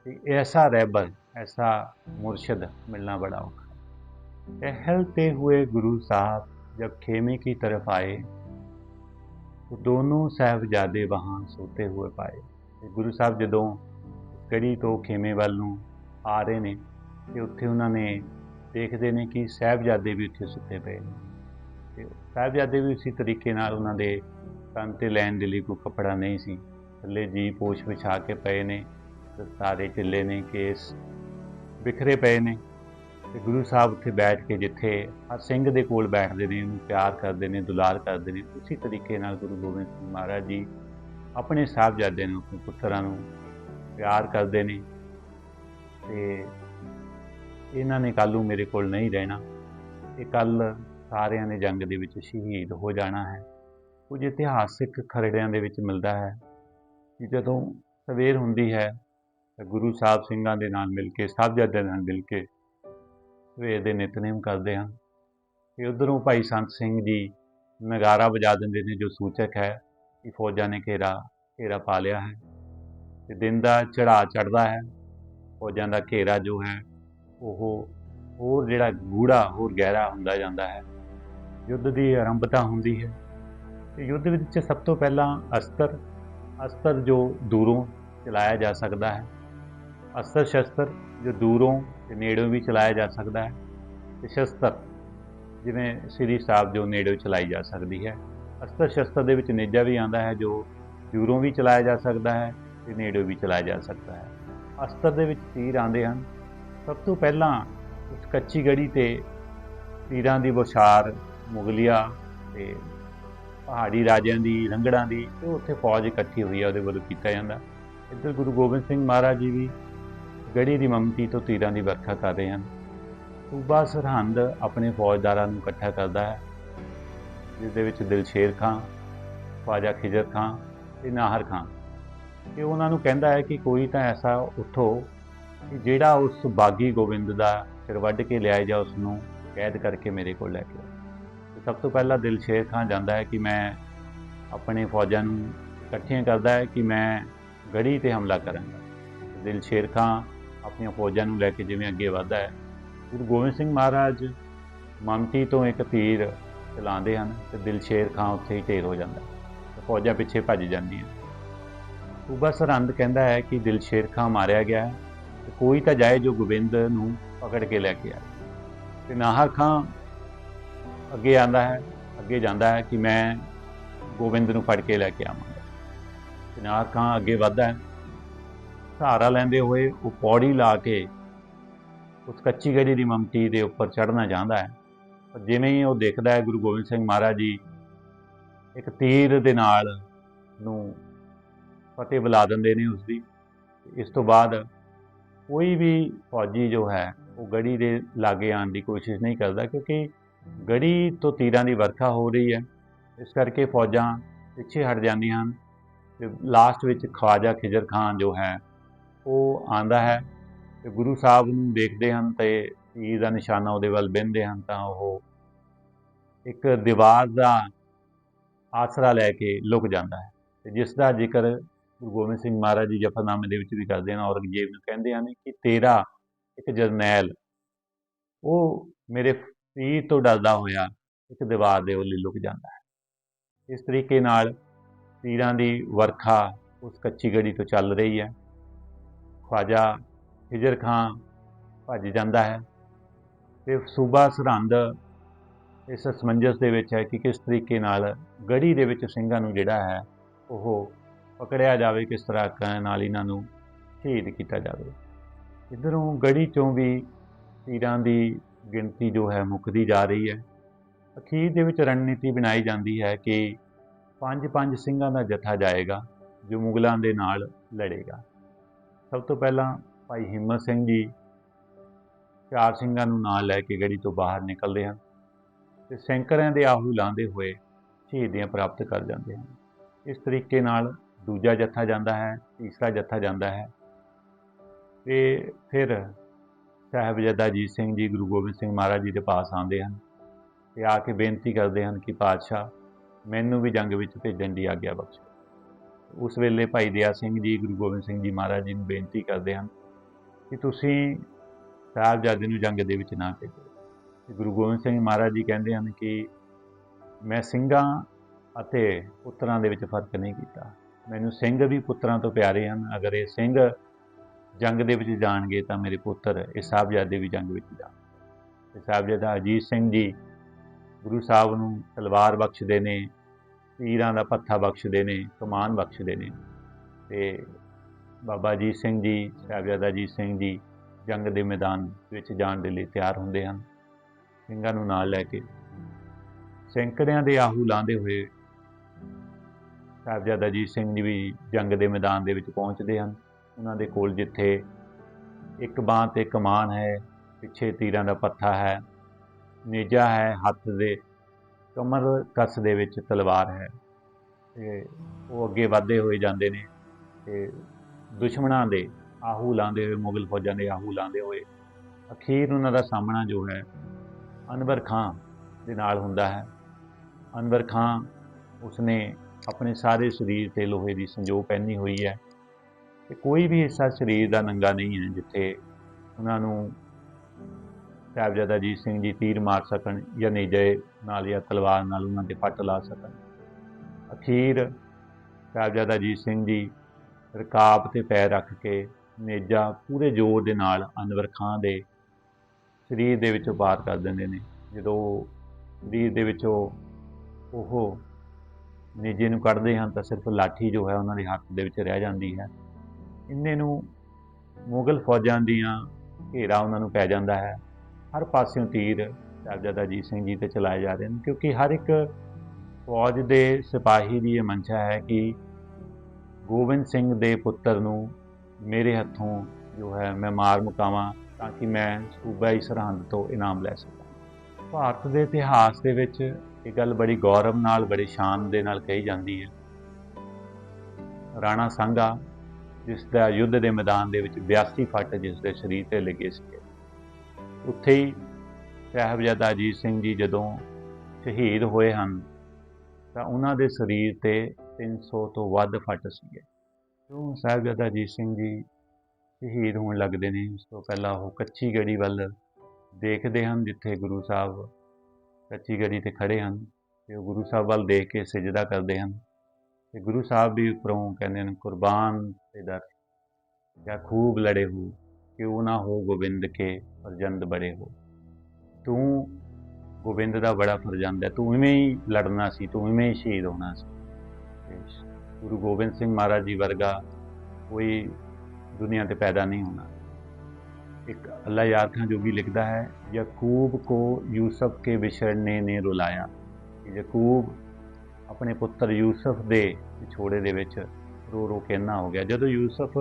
ਕਿ ਐਸਾ ਰਹਿਬਰ ਐਸਾ ਮੁਰਸ਼ਿਦ ਮਿਲਣਾ ਬੜਾ ਔਖਾ टहलते हुए गुरु साहब जब खेमे की तरफ आए तो दोनों साहबजादे वहाँ सोते हुए पाए ਤੇ ਗੁਰੂ ਸਾਹਿਬ ਜਦੋਂ ਗੜੀ ਤੋਂ ਖੇਮੇ ਵੱਲ ਨੂੰ ਆ ਰਹੇ ਨੇ ਤੇ ਉੱਥੇ ਉਹਨਾਂ ਨੇ ਦੇਖਦੇ ਨੇ ਕਿ ਸਾਹਿਬਜ਼ਾਦੇ ਵੀ ਉੱਥੇ ਸੁੱਤੇ ਪਏ ਨੇ। ਤੇ ਸਾਹਿਬਜ਼ਾਦੇ ਵੀ ਉਸੇ ਤਰੀਕੇ ਨਾਲ ਉਹਨਾਂ ਦੇ ਕੰਨ ਤੇ ਲੈਣ ਦੇ ਲਈ ਕੋਈ ਕੱਪੜਾ ਨਹੀਂ ਸੀ। ਥੱਲੇ ਜੀ ਪੋਸ਼ ਵਿਛਾ ਕੇ ਪਏ ਨੇ ਸਾਰੇ ਢਿੱਲੇ ਨੇ, ਕੇਸ ਬਿਖਰੇ ਪਏ ਨੇ ਤੇ ਗੁਰੂ ਸਾਹਿਬ ਉੱਥੇ ਬੈਠ ਕੇ ਜਿੱਥੇ ਹਰ ਸਿੰਘ ਦੇ ਕੋਲ ਬੈਠਦੇ ਨੇ, ਉਹਨੂੰ ਪਿਆਰ ਕਰਦੇ ਨੇ, ਦੁਲਾਰ ਕਰਦੇ ਨੇ, ਉਸੇ ਤਰੀਕੇ ਨਾਲ ਗੁਰੂ ਗੋਬਿੰਦ ਸਿੰਘ ਮਹਾਰਾਜ ਜੀ ਆਪਣੇ ਸਾਹਿਬਜ਼ਾਦੇ ਨੂੰ, ਆਪਣੇ ਪੁੱਤਰਾਂ ਨੂੰ ਪਿਆਰ ਕਰਦੇ ਨੇ। ਤੇ ਇਹਨਾਂ ਨੇ ਕੱਲ੍ਹ ਨੂੰ ਮੇਰੇ ਕੋਲ ਨਹੀਂ ਰਹਿਣਾ। ਇਹ ਕੱਲ ਸਾਰਿਆਂ ਨੇ ਜੰਗ ਦੇ ਵਿੱਚ ਸ਼ਹੀਦ ਹੋ ਜਾਣਾ ਹੈ। ਕੁਝ ਇਤਿਹਾਸਿਕ ਖਰੜਿਆਂ ਦੇ ਵਿੱਚ ਮਿਲਦਾ ਹੈ ਕਿ ਜਦੋਂ ਸਵੇਰ ਹੁੰਦੀ ਹੈ ਤਾਂ ਗੁਰੂ ਸਾਹਿਬ ਸਿੰਘਾਂ ਦੇ ਨਾਲ ਮਿਲ ਕੇ, ਸਾਹਿਬਜ਼ਾਦਿਆਂ ਨਾਲ ਮਿਲ ਕੇ ਸਵੇਰ ਦੇ ਨਿਤਨੇਮ ਕਰਦੇ ਹਨ ਤੇ ਉਧਰੋਂ ਭਾਈ ਸੰਤ ਸਿੰਘ ਜੀ ਨਗਾਰਾ ਵਜਾ ਦਿੰਦੇ ਨੇ, ਜੋ ਸੂਚਕ ਹੈ ਕਿ ਫੌਜਾਂ ਨੇ ਘੇਰਾ ਘੇਰਾ ਪਾ ਲਿਆ ਹੈ। ਤੇ ਦਿਨ ਦਾ ਚੜਾ ਚੜਦਾ ਹੈ। ਫੌਜਾਂ ਦਾ ਘੇਰਾ ਜੋ ਹੈ, ਉਹ ਹੋਰ ਜਿਹੜਾ ਗੂੜਾ ਹੋਰ ਗਹਿਰਾ ਹੁੰਦਾ ਜਾਂਦਾ ਹੈ। ਯੁੱਧ ਦੀ ਆਰੰਭਤਾ ਹੁੰਦੀ ਹੈ। ਤੇ ਯੁੱਧ ਵਿੱਚ ਸਭ ਤੋਂ ਪਹਿਲਾਂ ਅਸਤਰ ਅਸਤਰ ਜੋ ਦੂਰੋਂ ਚਲਾਇਆ ਜਾ ਸਕਦਾ ਹੈ। ਅਸਤਰ ਸ਼ਸਤਰ ਜੋ ਦੂਰੋਂ ਤੇ ਨੇੜੋਂ ਵੀ ਚਲਾਇਆ ਜਾ ਸਕਦਾ ਹੈ। ਤੇ ਸ਼ਸਤਰ ਜਿਵੇਂ ਸ੍ਰੀ ਸਾਹਿਬ ਜੋ ਨੇੜੋਂ ਚਲਾਈ ਜਾ ਸਕਦੀ ਹੈ। ਅਸਤਰ ਸ਼ਸਤਰ ਦੇ ਵਿੱਚ ਨੇਜਾ ਵੀ ਆਂਦਾ ਹੈ ਜੋ ਦੂਰੋਂ ਵੀ ਚਲਾਇਆ ਜਾ ਸਕਦਾ ਹੈ ਤੇ ਨੇੜੋਂ ਵੀ ਚਲਾਇਆ ਜਾ ਸਕਦਾ ਹੈ। ਅਸਤਰ ਦੇ ਵਿੱਚ ਤੀਰ ਆਉਂਦੇ ਹਨ। ਸਭ ਤੋਂ ਪਹਿਲਾਂ ਉਸ ਕੱਚੀ ਗੜੀ ਤੇ ਤੀਰਾਂ ਦੀ ਬੁਛਾਰ ਮੁਗਲਿਆ ਤੇ ਪਹਾੜੀ ਰਾਜਿਆਂ ਦੀ, ਲੰਗੜਾਂ ਦੀ, ਤੇ ਉੱਥੇ ਫੌਜ ਇਕੱਠੀ ਹੋਈ ਹੈ ਉਹਦੇ ਵੱਲੋਂ ਕੀਤਾ ਜਾਂਦਾ। ਇੱਧਰ ਗੁਰੂ ਗੋਬਿੰਦ ਸਿੰਘ ਮਹਾਰਾਜ ਜੀ ਵੀ ਗੜੀ ਦੀ ਮਮਤੀ ਤੋਂ ਤੀਰਾਂ ਦੀ ਵਰਖਾ ਕਰ ਰਹੇ ਹਨ। ਸੂਬਾ ਸਰਹੰਦ ਆਪਣੇ ਫੌਜਦਾਰਾਂ ਨੂੰ ਇਕੱਠਾ ਕਰਦਾ ਹੈ, ਜਿਸ ਦੇ ਵਿੱਚ ਦਿਲਸ਼ੇਰ ਖਾਂ, ਖਵਾਜਾ ਖਿਜਰ ਖਾਂ ਤੇ ਨਾਹਰ ਖਾਂ। ਤੇ ਉਹਨਾਂ ਨੂੰ ਕਹਿੰਦਾ ਹੈ ਕਿ ਕੋਈ ਤਾਂ ਐਸਾ ਉਠੋ ਕਿ ਜਿਹੜਾ ਉਸ ਬਾਗੀ ਗੋਬਿੰਦ ਦਾ ਸਿਰ ਵੱਢ ਕੇ ਲਿਆਏ ਜਾ ਉਸ ਨੂੰ ਕੈਦ ਕਰਕੇ ਮੇਰੇ ਕੋਲ ਲੈ ਕੇ ਆਓ। ਸਭ ਤੋਂ ਪਹਿਲਾਂ ਦਿਲਸ਼ੇਰ ਖਾਂ ਜਾਂਦਾ ਹੈ ਕਿ ਮੈਂ ਆਪਣੇ ਫੌਜਾਂ ਨੂੰ ਇਕੱਠੀਆਂ ਕਰਦਾ ਹੈ ਕਿ ਮੈਂ ਗੜੀ ਤੇ ਹਮਲਾ ਕਰਾਂਗਾ। ਦਿਲਸ਼ੇਰ ਖਾਂ ਆਪਣੀਆਂ ਫੌਜਾਂ ਨੂੰ ਲੈ ਕੇ ਜਿਵੇਂ ਅੱਗੇ ਵਧਦਾ ਹੈ। ਗੁਰੂ ਗੋਬਿੰਦ ਸਿੰਘ ਮਹਾਰਾਜ ਮਮਟੀ ਤੋਂ ਇੱਕ ਤੀਰ ਚਲਾਉਂਦੇ ਹਨ ਤੇ ਦਿਲਸ਼ੇਰ ਖਾਂ ਉੱਥੇ ਹੀ ਢੇਰ ਹੋ ਜਾਂਦਾ ਤੇ ਫੌਜਾਂ ਪਿੱਛੇ ਭੱਜ ਜਾਂਦੀਆਂ ਸੂਬਾ ਸਰਹੰਦ ਕਹਿੰਦਾ ਹੈ ਕਿ ਦਿਲਸ਼ੇਰ ਖਾਂ ਮਾਰਿਆ ਗਿਆ ਹੈ ਤੇ ਕੋਈ ਤਾਂ ਜਾਏ ਜੋ ਗੋਬਿੰਦ ਨੂੰ ਪਕੜ ਕੇ ਲੈ ਕੇ ਆਏ। ਤੇ ਨਾਹਰ ਖਾਂ ਅੱਗੇ ਆਂਦਾ ਹੈ, ਅੱਗੇ ਜਾਂਦਾ ਹੈ ਕਿ ਮੈਂ ਗੋਬਿੰਦ ਨੂੰ ਫੜ ਕੇ ਲੈ ਕੇ ਆਵਾਂਗਾ। ਤੇ ਨਾਹਰ ਖਾਂ ਅੱਗੇ ਵੱਧਦਾ ਹੈ ਸਹਾਰਾ ਲੈਂਦੇ ਹੋਏ ਉਹ ਪੌੜੀ ਲਾ ਕੇ ਉਸ ਕੱਚੀ ਗੜੀ ਦੀ ਮਮਟੀ ਦੇ ਉੱਪਰ ਚੜ੍ਹਨਾ ਚਾਹੁੰਦਾ ਹੈ। ਪਰ ਜਿਵੇਂ ਹੀ ਉਹ ਦੇਖਦਾ ਹੈ ਗੁਰੂ ਗੋਬਿੰਦ ਸਿੰਘ ਮਹਾਰਾਜ ਜੀ ਇੱਕ ਤੀਰ ਦੇ ਨਾਲ ਨੂੰ ਫਤਿਹ ਬੁਲਾ ਦਿੰਦੇ ਨੇ ਉਸ ਦੀ। ਇਸ ਤੋਂ ਬਾਅਦ ਕੋਈ ਵੀ ਫੌਜੀ ਜੋ ਹੈ, ਉਹ ਗੜੀ ਦੇ ਲਾਗੇ ਆਉਣ ਦੀ ਕੋਸ਼ਿਸ਼ ਨਹੀਂ ਕਰਦਾ ਕਿਉਂਕਿ ਗੜੀ ਤੋਂ ਤੀਰਾਂ ਦੀ ਵਰਖਾ ਹੋ ਰਹੀ ਹੈ। ਇਸ ਕਰਕੇ ਫੌਜਾਂ ਪਿੱਛੇ ਹਟ ਜਾਂਦੀਆਂ ਹਨ ਤੇ ਲਾਸਟ ਵਿੱਚ ਖਵਾਜਾ ਖਿਜਰ ਖਾਨ ਜੋ ਹੈ, ਉਹ ਆਂਦਾ ਹੈ ਤੇ ਗੁਰੂ ਸਾਹਿਬ ਨੂੰ ਦੇਖਦੇ ਹਨ ਤੇ ਤੀਰ ਦਾ ਨਿਸ਼ਾਨਾ ਉਹਦੇ ਵੱਲ ਬੰਨਦੇ ਹਨ ਤਾਂ ਉਹ ਇੱਕ ਦੀਵਾਰ ਦਾ ਆਸਰਾ ਲੈ ਕੇ ਲੁਕ ਜਾਂਦਾ ਹੈ ਤੇ ਜਿਸ ਦਾ ਜ਼ਿਕਰ ਗੁਰੂ ਗੋਬਿੰਦ ਸਿੰਘ ਮਹਾਰਾਜ ਜੀ ਜਫਰਨਾਮੇ ਦੇ ਵਿੱਚ ਵੀ ਕਰਦੇ ਹਨ, ਔਰੰਗਜ਼ੇਬ ਨੂੰ ਕਹਿੰਦੇ ਹਨ ਕਿ ਤੇਰਾ ਇੱਕ ਜਰਨੈਲ, ਉਹ ਮੇਰੇ ਪੀਰ ਤੋਂ ਡਰਦਾ ਹੋਇਆ ਇੱਕ ਦੀਵਾਰ ਦੇ ਉੱਲੇ ਲੁਕ ਜਾਂਦਾ ਹੈ। ਇਸ ਤਰੀਕੇ ਨਾਲ ਪੀਰਾਂ ਦੀ ਵਰਖਾ ਉਸ ਕੱਚੀ ਗੜੀ ਤੋਂ ਚੱਲ ਰਹੀ ਹੈ। ਖਵਾਜਾ ਹਿਜਰ ਖਾਂ ਭੱਜ ਜਾਂਦਾ ਹੈ ਤੇ ਸੂਬਾ ਸਰਹੰਦ ਇਸ ਸਮੰਜਸ ਦੇ ਵਿੱਚ ਹੈ ਕਿ ਕਿਸ ਤਰੀਕੇ ਨਾਲ ਗੜੀ ਦੇ ਵਿੱਚ ਸਿੰਘਾਂ ਨੂੰ ਜਿਹੜਾ ਹੈ ਉਹ ਪਕੜਿਆ ਜਾਵੇ ਕਿਸ ਤਰ੍ਹਾਂ ਕਰਨ ਨਾਲ ਇਹਨਾਂ ਨੂੰ ਸ਼ਹੀਦ ਕੀਤਾ ਜਾਵੇ। ਇਧਰੋਂ ਗੜੀ ਚੋਂ ਵੀ ਤੀਰਾਂ ਦੀ ਗਿਣਤੀ ਜੋ ਹੈ ਮੁੱਕਦੀ ਜਾ ਰਹੀ ਹੈ। ਅਖੀਰ ਦੇ ਵਿੱਚ ਰਣਨੀਤੀ ਬਣਾਈ ਜਾਂਦੀ ਹੈ ਕਿ ਪੰਜ ਪੰਜ ਸਿੰਘਾਂ ਦਾ ਜਥਾ ਜਾਏਗਾ, ਜੋ ਮੁਗਲਾਂ ਦੇ ਨਾਲ ਲੜੇਗਾ। ਸਭ ਤੋਂ ਪਹਿਲਾਂ ਭਾਈ ਹਿੰਮਤ ਸਿੰਘ ਜੀ ਚਾਰ ਸਿੰਘਾਂ ਨੂੰ ਨਾਲ ਲੈ ਕੇ ਗੜੀ ਤੋਂ ਬਾਹਰ ਨਿਕਲਦੇ ਹਨ ਤੇ ਸੈਂਕਰਿਆਂ ਦੇ ਆਹੂ ਲਾਉਂਦੇ ਹੋਏ ਸ਼ਹੀਦੀਆਂ ਪ੍ਰਾਪਤ ਕਰ ਜਾਂਦੇ ਹਨ। ਇਸ ਤਰੀਕੇ ਨਾਲ ਦੂਜਾ ਜੱਥਾ ਜਾਂਦਾ ਹੈ, ਤੀਸਰਾ ਜੱਥਾ ਜਾਂਦਾ ਹੈ। ਤੇ ਫਿਰ ਸਾਹਿਬਜ਼ਾਦਾ ਅਜੀਤ ਸਿੰਘ ਜੀ, ਗੁਰੂ ਗੋਬਿੰਦ ਸਿੰਘ ਮਹਾਰਾਜ ਜੀ ਦੇ ਪਾਸ ਆਉਂਦੇ ਹਨ ਤੇ ਆ ਕੇ ਬੇਨਤੀ ਕਰਦੇ ਹਨ ਕਿ ਪਾਤਸ਼ਾਹ ਮੈਨੂੰ ਵੀ ਜੰਗ ਵਿੱਚ ਭੇਜਣ ਦੀ ਆਗਿਆ ਬਖਸ਼ੋ। ਉਸ ਵੇਲੇ ਭਾਈ ਦਇਆ ਸਿੰਘ ਜੀ, ਗੁਰੂ ਗੋਬਿੰਦ ਸਿੰਘ ਜੀ ਮਹਾਰਾਜ ਜੀ ਨੂੰ ਬੇਨਤੀ ਕਰਦੇ ਹਨ ਕਿ ਤੁਸੀਂ ਸਾਹਿਬਜ਼ਾਦੇ ਨੂੰ ਜੰਗ ਦੇ ਵਿੱਚ ਨਾ ਭੇਜੋ। ਗੁਰੂ ਗੋਬਿੰਦ ਸਿੰਘ ਮਹਾਰਾਜ ਜੀ ਕਹਿੰਦੇ ਹਨ ਕਿ ਮੈਂ ਸਿੰਘਾਂ ਅਤੇ ਪੁੱਤਰਾਂ ਦੇ ਵਿੱਚ ਫ਼ਰਕ ਨਹੀਂ ਕੀਤਾ। ਮੈਨੂੰ ਸਿੰਘ ਵੀ ਪੁੱਤਰਾਂ ਤੋਂ ਪਿਆਰੇ ਹਨ। ਅਗਰ ਇਹ ਸਿੰਘ ਜੰਗ ਦੇ ਵਿੱਚ ਜਾਣਗੇ ਤਾਂ ਮੇਰੇ ਪੁੱਤਰ ਇਹ ਸਾਹਿਬਜ਼ਾਦੇ ਵੀ ਜੰਗ ਵਿੱਚ ਜਾਣ ਤੇ ਸਾਹਿਬਜ਼ਾਦਾ ਅਜੀਤ ਸਿੰਘ ਜੀ ਗੁਰੂ ਸਾਹਿਬ ਨੂੰ ਤਲਵਾਰ ਬਖਸ਼ਦੇ ਨੇ, ਤੀਰਾਂ ਦਾ ਪੱਥਾ ਬਖਸ਼ਦੇ ਨੇ, ਕਮਾਨ ਬਖਸ਼ਦੇ ਨੇ। ਤੇ ਬਾਬਾ ਅਜੀਤ ਸਿੰਘ ਜੀ, ਸਾਹਿਬਜ਼ਾਦਾ ਅਜੀਤ ਸਿੰਘ ਜੀ ਜੰਗ ਦੇ ਮੈਦਾਨ ਵਿੱਚ ਜਾਣ ਦੇ ਲਈ ਤਿਆਰ ਹੁੰਦੇ ਹਨ। ਸਿੰਘਾਂ ਨੂੰ ਨਾਲ ਲੈ ਕੇ। ਸੈਂਕੜਿਆਂ ਦੇ ਆਹੂ ਲਾਉਂਦੇ ਹੋਏ ਸਾਹਿਬਜ਼ਾਦਾ ਅਜੀਤ ਸਿੰਘ ਜੀ ਵੀ ਜੰਗ ਦੇ ਮੈਦਾਨ ਦੇ ਵਿੱਚ ਪਹੁੰਚਦੇ ਹਨ। ਉਹਨਾਂ ਦੇ ਕੋਲ ਜਿੱਥੇ ਇੱਕ ਬਾਂਹ ਤੇ ਕਮਾਨ ਹੈ, ਪਿੱਛੇ ਤੀਰਾਂ ਦਾ ਪੱਥਾ ਹੈ ਨੇਜਾ ਹੈ, ਹੱਥ ਦੇ ਕਮਰ ਕੱਸ ਦੇ ਵਿੱਚ ਤਲਵਾਰ ਹੈ। ਤੇ ਉਹ ਅੱਗੇ ਵਧਦੇ ਹੋਏ ਜਾਂਦੇ ਨੇ ਤੇ ਦੁਸ਼ਮਣਾਂ ਦੇ ਆਹੂ ਲਾਉਂਦੇ ਹੋਏ, ਮੁਗਲ ਫੌਜਾਂ ਦੇ ਆਹੂ ਲਾਉਂਦੇ ਹੋਏ ਅਖੀਰ ਉਹਨਾਂ ਦਾ ਸਾਹਮਣਾ ਜੋ ਹੈ, ਅਨਵਰ ਖਾਂ ਦੇ ਨਾਲ ਹੁੰਦਾ ਹੈ। ਅਨਵਰ ਖਾਂ ਉਸਨੇ ਆਪਣੇ ਸਾਰੇ ਸਰੀਰ ਤੇ ਲੋਹੇ ਦੀ ਸੰਜੋ ਪਹਿਨੀ ਹੋਈ ਹੈ। ਤੇ ਕੋਈ ਵੀ ਹਿੱਸਾ ਸਰੀਰ ਦਾ ਨੰਗਾ ਨਹੀਂ ਹੈ ਜਿੱਥੇ ਉਹਨਾਂ ਨੂੰ ਸਾਹਿਬਜ਼ਾਦਾ ਅਜੀਤ ਸਿੰਘ ਜੀ ਤੀਰ ਮਾਰ ਸਕਣ ਜਾਂ ਨੇਜੇ ਨਾਲ ਜਾਂ ਤਲਵਾਰ ਨਾਲ ਉਹਨਾਂ ਤੇ ਪੱਟ ਲਾ ਸਕਣ। ਅਖੀਰ ਸਾਹਿਬਜ਼ਾਦਾ ਅਜੀਤ ਸਿੰਘ ਜੀ ਰਕਾਬ ਤੇ ਪੈਰ ਰੱਖ ਕੇ ਨੇਜਾ ਪੂਰੇ ਜ਼ੋਰ ਦੇ ਨਾਲ ਅਨਵਰ ਖਾਂ ਦੇ ਸਰੀਰ ਦੇ ਵਿੱਚੋਂ ਬਾਹਰ ਕਰ ਦਿੰਦੇ ਨੇ। ਜਦੋਂ ਸਰੀਰ ਦੇ ਵਿੱਚੋਂ ਉਹ ਨੇਜੇ ਨੂੰ ਕੱਢਦੇ ਹਨ ਤਾਂ ਸਿਰਫ ਲਾਠੀ ਜੋ ਹੈ ਉਹਨਾਂ ਦੇ ਹੱਥ ਦੇ ਵਿੱਚ ਰਹਿ ਜਾਂਦੀ ਹੈ। ਇੰਨੇ ਨੂੰ ਮੁਗਲ ਫੌਜਾਂ ਦੀਆਂ ਘੇਰਾ ਉਹਨਾਂ ਨੂੰ ਪੈ ਜਾਂਦਾ ਹੈ। ਹਰ ਪਾਸਿਓਂ ਤੀਰ ਸਾਹਿਬਜ਼ਾਦਾ ਅਜੀਤ ਸਿੰਘ ਜੀ ਤੇ ਚਲਾਏ ਜਾ ਰਹੇ ਨੇ ਕਿਉਂਕਿ ਹਰ ਇੱਕ ਫੌਜ ਦੇ ਸਿਪਾਹੀ ਦੀ ਇਹ ਮੰਸ਼ਾ ਹੈ ਕਿ ਗੋਬਿੰਦ ਸਿੰਘ ਦੇ ਪੁੱਤਰ ਨੂੰ ਮੇਰੇ ਹੱਥੋਂ ਜੋ ਹੈ ਮੈਂ ਮਾਰ ਮੁਕਾਵਾਂ ਤਾਂ ਕਿ ਮੈਂ ਸੂਬਾਈ ਸਰਹੰਦ ਤੋਂ ਇਨਾਮ ਲੈ ਸਕਾਂ। ਭਾਰਤ ਦੇ ਇਤਿਹਾਸ ਦੇ ਵਿੱਚ ਇਹ ਗੱਲ ਬੜੀ ਗੌਰਵ ਨਾਲ, ਬੜੀ ਸ਼ਾਨ ਦੇ ਨਾਲ ਕਹੀ ਜਾਂਦੀ ਹੈ। ਰਾਣਾ ਸੰਘਾ ਜਿਸ ਦਾ ਯੁੱਧ ਦੇ ਮੈਦਾਨ ਦੇ ਵਿੱਚ 82 ਫੱਟ ਜਿਸ ਦੇ ਸਰੀਰ ਤੇ ਲੱਗੇ ਸੀ ਉੱਥੇ ਹੀ ਸਾਹਿਬਜ਼ਾਦਾ ਅਜੀਤ ਸਿੰਘ ਜੀ ਜਦੋਂ ਸ਼ਹੀਦ ਹੋਏ ਹਨ, ਤਾਂ ਉਹਨਾਂ ਦੇ ਸਰੀਰ ਤੇ 300 ਤੋਂ ਵੱਧ ਫੱਟ ਸੀਗੇ। ਜਦੋਂ ਸਾਹਿਬਜ਼ਾਦਾ ਅਜੀਤ ਸਿੰਘ ਜੀ ਸ਼ਹੀਦ ਹੋਣ ਲੱਗਦੇ ਨੇ? ਉਸ ਤੋਂ ਪਹਿਲਾਂ ਉਹ ਕੱਚੀ ਗੜੀ ਵੱਲ ਦੇਖਦੇ ਹਨ, ਜਿੱਥੇ ਗੁਰੂ ਸਾਹਿਬ ਕੱਚੀ ਗੜੀ ਤੇ ਖੜੇ ਹਨ ਤੇ ਉਹ ਗੁਰੂ ਸਾਹਿਬ ਵੱਲ ਦੇਖ ਕੇ ਸਜਦਾ ਕਰਦੇ ਹਨ ਤੇ ਗੁਰੂ ਸਾਹਿਬ ਵੀ ਉੱਪਰੋਂ ਕਹਿੰਦੇ ਨੇ ਕੁਰਬਾਨ ਤੇ ਦਰ ਜਾਂ ਖੂਬ ਲੜੇ ਹੋ, ਕਿਉਂ ਨਾ ਹੋ ਗੋਬਿੰਦ ਕੇ ਫਰਜੰਦ ਬੜੇ ਹੋ। ਤੂੰ ਗੋਬਿੰਦ ਦਾ ਬੜਾ ਫਰਜੰਦ ਹੈ, ਤੂੰ ਇਵੇਂ ਹੀ ਲੜਨਾ ਸੀ, ਤੂੰ ਇਵੇਂ ਹੀ ਸ਼ਹੀਦ ਹੋਣਾ ਸੀ। ਗੁਰੂ ਗੋਬਿੰਦ ਸਿੰਘ ਮਹਾਰਾਜ ਜੀ ਵਰਗਾ ਕੋਈ ਦੁਨੀਆ ਤੇ ਪੈਦਾ ਨਹੀਂ ਹੋਣਾ। ਇੱਕ ਅੱਲਾ ਯਾਰ ਖਾਂ ਵੀ ਲਿਖਦਾ ਹੈ ਯਕੂਬ ਕੋ ਯੂਸਫ ਕੇ ਵਿਛੜਨੇ ਨੇ ਰੁਲਾਇਆ। ਯਕੂਬ ਆਪਣੇ ਪੁੱਤਰ ਯੂਸਫ ਦੇ ਵਿਛੋੜੇ ਦੇ ਵਿੱਚ ਰੋ ਰੋ ਕੇ ਅੰਨਾ ਹੋ ਗਿਆ। ਜਦੋਂ ਯੂਸਫ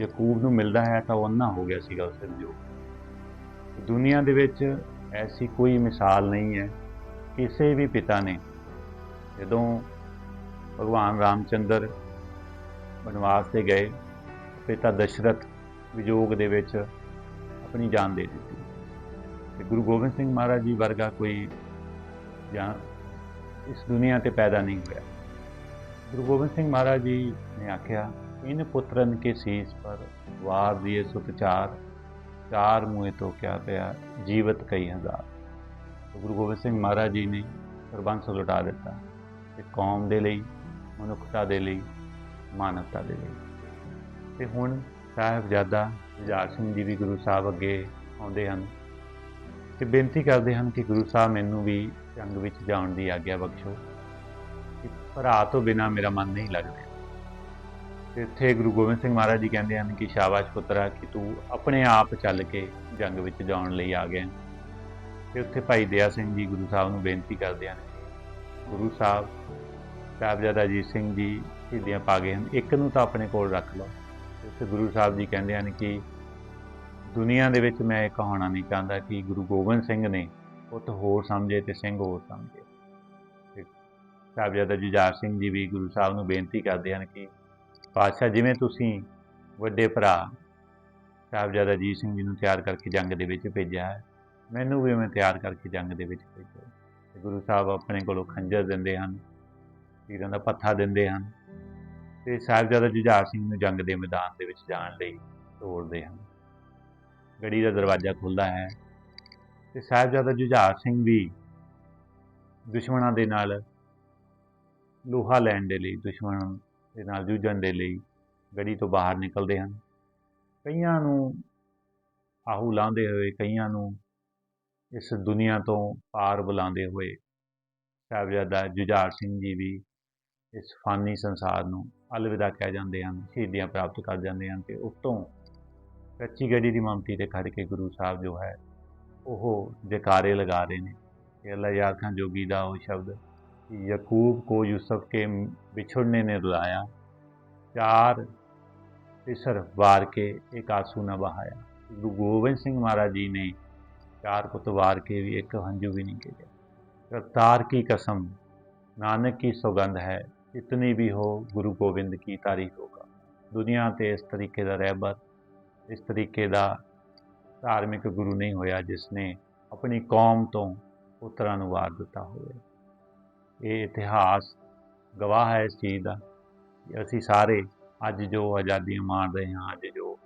ਯਕੂਬ ਨੂੰ ਮਿਲਦਾ ਹੈ ਤਾਂ ਉਹ ਅੰਨਾ ਹੋ ਗਿਆ ਸੀਗਾ ਉਸ ਜੋ। ਦੁਨੀਆ ਦੇ ਵਿੱਚ ਐਸੀ ਕੋਈ ਮਿਸਾਲ ਨਹੀਂ ਹੈ, ਕਿਸੇ ਵੀ ਪਿਤਾ ਨੇ ਜਦੋਂ ਭਗਵਾਨ ਰਾਮਚੰਦਰ ਬਨਵਾਸ ਤੇ ਗਏ, ਪਿਤਾ ਦਸ਼ਰਥ ਵਿਜੋਗ ਦੇ ਵਿੱਚ ਆਪਣੀ ਜਾਨ ਦੇ ਦਿੱਤੀ। ਤੇ ਗੁਰੂ ਗੋਬਿੰਦ ਸਿੰਘ ਮਹਾਰਾਜ ਜੀ ਵਰਗਾ ਕੋਈ ਜਾਂ ਇਸ ਦੁਨੀਆ ਤੇ ਪੈਦਾ ਨਹੀਂ ਹੋਇਆ। ਗੁਰੂ ਗੋਬਿੰਦ ਸਿੰਘ ਮਹਾਰਾਜ ਜੀ ਨੇ ਆਖਿਆ, ਇਨ ਪੁੱਤਰਨ ਕੇ ਸੀਸ ਪਰ ਵਾਰ ਦੀਏ ਸੁਤ ਚਾਰ ਚਾਰ ਤੋਂ ਕਿਆ ਪਿਆ ਜੀਵਤ ਕਈ ਹਜ਼ਾਰ। ਗੁਰੂ ਗੋਬਿੰਦ ਸਿੰਘ ਮਹਾਰਾਜ ਜੀ ਨੇ ਸਰਬੰਸ ਲੁਟਾ ਦਿੱਤਾ ਤੇ ਕੌਮ ਦੇ ਲਈ, ਮਨੁੱਖਤਾ ਦੇ ਲਈ, ਮਾਨਵਤਾ ਦੇ ਲਈ। ਤੇ ਹੁਣ ਸਾਹਿਬਜ਼ਾਦਾ ਜੁਝਾਰ ਸਿੰਘ ਜੀ ਵੀ ਗੁਰੂ ਸਾਹਿਬ ਅੱਗੇ ਆਉਂਦੇ ਹਨ। ਤੇ ਬੇਨਤੀ ਕਰਦੇ ਹਨ ਕਿ ਗੁਰੂ ਸਾਹਿਬ ਮੈਨੂੰ ਵੀ ਜੰਗ ਵਿੱਚ ਜਾਣ ਦੀ ਆਗਿਆ ਬਖਸ਼ੋ। ਕਿ ਭਰਾ ਤੋਂ ਬਿਨਾ ਮੇਰਾ ਮਨ ਨਹੀਂ ਲੱਗਦਾ। ਤੇ ਇੱਥੇ ਗੁਰੂ ਗੋਬਿੰਦ ਸਿੰਘ ਮਹਾਰਾਜ ਜੀ ਕਹਿੰਦੇ ਹਨ ਕਿ ਸ਼ਾਬਾਸ਼ ਪੁੱਤਰਾ, ਕਿ ਤੂੰ ਆਪਣੇ ਆਪ ਚੱਲ ਕੇ ਜੰਗ ਵਿੱਚ ਜਾਣ ਲਈ ਆ ਗਿਆ। ਤੇ ਉੱਥੇ ਭਾਈ ਦਇਆ ਸਿੰਘ ਜੀ ਗੁਰੂ ਸਾਹਿਬ ਨੂੰ ਬੇਨਤੀ ਕਰਦੇ ਹਨ ਗੁਰੂ ਸਾਹਿਬ, ਸਾਹਿਬਜ਼ਾਦਾ ਅਜੀਤ ਸਿੰਘ ਜੀ ਸ਼ਹੀਦੀਆਂ ਪਾ ਗਏ ਹਨ। ਇੱਕ ਨੂੰ ਤਾਂ ਆਪਣੇ ਕੋਲ ਰੱਖ ਲਓ। ਤੇ ਗੁਰੂ ਸਾਹਿਬ ਜੀ ਕਹਿੰਦੇ ਹਨ ਕਿ ਦੁਨੀਆ ਦੇ ਵਿੱਚ ਮੈਂ ਇਹ ਕਹਾਉਣਾ ਨਹੀਂ ਚਾਹੁੰਦਾ ਕਿ ਗੁਰੂ ਗੋਬਿੰਦ ਸਿੰਘ ਨੇ ਪੁੱਤ ਹੋਰ ਸਮਝੇ ਤੇ ਸਿੰਘ ਹੋਰ ਸਮਝੇ। ਤੇ ਸਾਹਿਬਜ਼ਾਦਾ ਜੁਝਾਰ ਸਿੰਘ ਜੀ ਵੀ ਗੁਰੂ ਸਾਹਿਬ ਨੂੰ ਬੇਨਤੀ ਕਰਦੇ ਹਨ ਕਿ ਪਾਤਸ਼ਾਹ ਜਿਵੇਂ ਤੁਸੀਂ ਵੱਡੇ ਭਰਾ ਸਾਹਿਬਜ਼ਾਦਾ ਅਜੀਤ ਸਿੰਘ ਜੀ ਨੂੰ ਤਿਆਰ ਕਰਕੇ ਜੰਗ ਦੇ ਵਿੱਚ ਭੇਜਿਆ ਹੈ, ਮੈਨੂੰ ਵੀ ਮੈਂ ਤਿਆਰ ਕਰਕੇ ਜੰਗ ਦੇ ਵਿੱਚ ਭੇਜੋ ਤੇ ਗੁਰੂ ਸਾਹਿਬ ਆਪਣੇ ਕੋਲੋਂ ਖੰਜਰ ਦਿੰਦੇ ਹਨ ਤੀਰਾਂ ਦਾ ਪੱਥਾ ਦਿੰਦੇ ਹਨ ਤੇ ਸਾਹਿਬਜ਼ਾਦਾ ਜੁਝਾਰ ਸਿੰਘ ਨੂੰ ਜੰਗ ਦੇ ਮੈਦਾਨ ਦੇ ਵਿੱਚ ਜਾਣ ਲਈ ਤੋੜਦੇ ਹਨ। ਗੜੀ ਦਾ ਦਰਵਾਜ਼ਾ ਖੁੱਲਦਾ ਹੈ ਤੇ ਸਾਹਿਬਜ਼ਾਦਾ ਜੁਝਾਰ ਸਿੰਘ ਵੀ ਦੁਸ਼ਮਣਾਂ ਦੇ ਨਾਲ ਲੋਹਾ ਲੈਣ ਦੇ ਲਈ, ਦੁਸ਼ਮਣ ਦੇ ਨਾਲ ਜੂਝਣ ਦੇ ਲਈ ਗੜੀ ਤੋਂ ਬਾਹਰ ਨਿਕਲਦੇ ਹਨ। ਕਈਆਂ ਨੂੰ ਆਹੂ ਲਾਉਂਦੇ ਹੋਏ, ਕਈਆਂ ਨੂੰ ਇਸ ਦੁਨੀਆ ਤੋਂ ਪਾਰ ਬੁਲਾਉਂਦੇ ਹੋਏ ਸਾਹਿਬਜ਼ਾਦਾ ਜੁਝਾਰ ਸਿੰਘ ਜੀ ਵੀ ਇਸ ਫਾਨੀ ਸੰਸਾਰ ਨੂੰ ਅਲਵਿਦਾ ਕਹਿ ਜਾਂਦੇ ਹਨ, ਸ਼ਹੀਦੀਆਂ ਪ੍ਰਾਪਤ ਕਰ ਜਾਂਦੇ ਹਨ ਤੇ ਤੋਂ ਕੱਚੀ ਗੜੀ ਦੀ ਮਮਤੀ ਤੇ ਖੜ ਕੇ ਗੁਰੂ ਸਾਹਿਬ ਜੋ ਹੈ, ਉਹ ਜਕਾਰੇ ਲਗਾ ਰਹੇ ਨੇ। ਕਿ ਅੱਲਾ ਯਾਰ ਖਾਨ ਜੋਗੀ ਦਾ ਉਹ ਸ਼ਬਦ ਯਕੂਬ ਕੋ ਯੂਸਫ ਕੇ ਵਿਛੜਨੇ ਨੇ ਰੁਲਾਇਆ, ਚਾਰ ਤਿਸਰ ਵਾਰ ਕੇ ਇੱਕ ਆਸੂ ਨਾ ਬਹਾਇਆ। ਗੁਰੂ ਗੋਬਿੰਦ ਸਿੰਘ ਮਹਾਰਾਜ ਜੀ ਨੇ ਚਾਰ ਪੁੱਤ ਵਾਰ ਕੇ ਵੀ ਇੱਕ ਹੰਝੂ ਵੀ ਨਹੀਂ ਗਿਰਿਆ ਕਰਤਾਰ ਕੀ ਕਸਮ, ਨਾਨਕ ਕੀ ਸੁਗੰਧ ਹੈ ਇਤਨੀ ਵੀ ਹੋ ਗੁਰੂ ਗੋਬਿੰਦ ਕੀ ਤਾਰੀਫ ਹੋਗਾ। ਦੁਨੀਆ ਤੇ ਇਸ ਤਰੀਕੇ ਦਾ ਰਹਿਬਰ ਇਸ ਤਰੀਕੇ ਦਾ ਧਾਰਮਿਕ ਗੁਰੂ ਨਹੀਂ ਹੋਇਆ ਜਿਸ ਨੇ ਆਪਣੀ ਕੌਮ ਤੋਂ ਪੁੱਤਰਾਂ ਨੂੰ ਵਾਰ ਦਿੱਤਾ ਹੋਵੇ। ਇਹ ਇਤਿਹਾਸ ਗਵਾਹ ਹੈ ਇਸ ਚੀਜ਼ ਦਾ ਅਸੀਂ ਸਾਰੇ ਅੱਜ ਜੋ ਆਜ਼ਾਦੀਆਂ ਮਾਣ ਰਹੇ ਹਾਂ, ਅੱਜ ਜੋ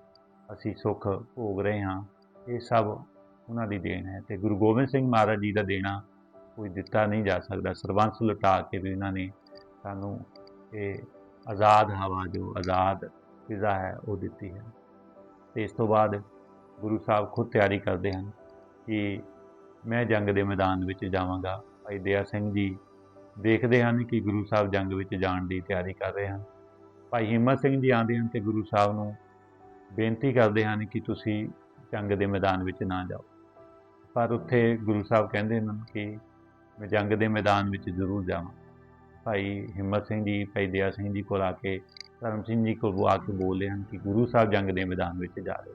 ਅਸੀਂ ਸੁੱਖ ਭੋਗ ਰਹੇ ਹਾਂ, ਇਹ ਸਭ ਉਹਨਾਂ ਦੀ ਦੇਣ ਹੈ ਤੇ ਗੁਰੂ ਗੋਬਿੰਦ ਸਿੰਘ ਮਹਾਰਾਜ ਜੀ ਦਾ ਦੇਣਾ ਕੋਈ ਦਿੱਤਾ ਨਹੀਂ ਜਾ ਸਕਦਾ। ਸਰਬੰਸ ਲੁਟਾ ਕੇ ਵੀ ਉਹਨਾਂ ਨੇ ਸਾਨੂੰ ਇਹ ਆਜ਼ਾਦ ਹਵਾ, ਜੋ ਆਜ਼ਾਦ ਫਿਜ਼ਾ ਹੈ, ਉਹ ਦਿੱਤੀ ਹੈ। ਤੇ ਇਸ ਤੋਂ ਬਾਅਦ ਗੁਰੂ ਸਾਹਿਬ ਖੁਦ ਤਿਆਰੀ ਕਰਦੇ ਹਨ ਕਿ ਮੈਂ ਜੰਗ ਦੇ ਮੈਦਾਨ ਵਿੱਚ ਜਾਵਾਂਗਾ। ਭਾਈ ਦਇਆ ਸਿੰਘ ਜੀ ਦੇਖਦੇ ਹਨ ਕਿ ਗੁਰੂ ਸਾਹਿਬ ਜੰਗ ਵਿੱਚ ਜਾਣ ਦੀ ਤਿਆਰੀ ਕਰ ਰਹੇ ਹਨ। ਭਾਈ ਹਿੰਮਤ ਸਿੰਘ ਜੀ ਆਉਂਦੇ ਹਨ ਤੇ ਗੁਰੂ ਸਾਹਿਬ ਨੂੰ ਬੇਨਤੀ ਕਰਦੇ ਹਨ ਕਿ ਤੁਸੀਂ ਜੰਗ ਦੇ ਮੈਦਾਨ ਵਿੱਚ ਨਾ ਜਾਓ। ਪਰ ਉੱਥੇ ਗੁਰੂ ਸਾਹਿਬ ਕਹਿੰਦੇ ਹਨ ਕਿ ਮੈਂ ਜੰਗ ਦੇ ਮੈਦਾਨ ਵਿੱਚ ਜ਼ਰੂਰ ਜਾਵਾਂ। ਭਾਈ ਹਿੰਮਤ ਸਿੰਘ ਜੀ, ਭਾਈ ਦਇਆ ਸਿੰਘ ਜੀ ਕੋਲ ਆ ਕੇ ਧਰਮ ਸਿੰਘ ਜੀ ਕੋਲ ਆ ਕੇ ਬੋਲਦੇ ਹਨ ਕਿ ਗੁਰੂ ਸਾਹਿਬ ਜੰਗ ਦੇ ਮੈਦਾਨ ਵਿੱਚ ਜਾ ਰਹੇ